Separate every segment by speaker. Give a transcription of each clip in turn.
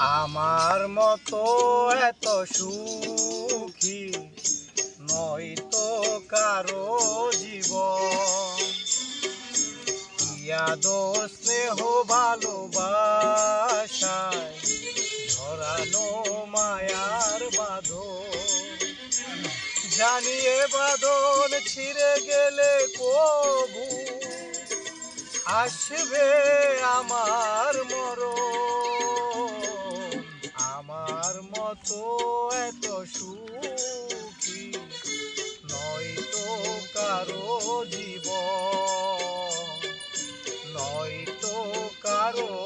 Speaker 1: আমার মতো এত সুখী নয়তো কারও জীবন। ইয়াদো স্নেহ, ভালোবাসায় ধরানো মায়ার বাঁধন। জানিয়ে বাঁধন ছিঁড়ে গেলে কবু, আসবে আমার মরণ। এত সুখী নয়তো কারও জীব নয় তো কারও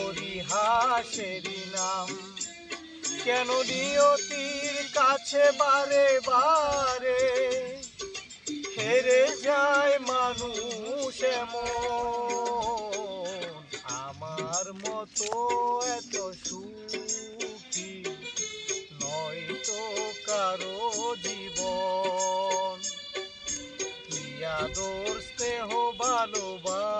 Speaker 1: ভাগ্যের পরিহাসেরই নাম। কেন নিয়তির কাছে বারে বারে হেরে যায় মানুষ আমার মতো এত সুখী নয়তো কারও জীবন। কি আদর, স্নেহ, ভালোবাসা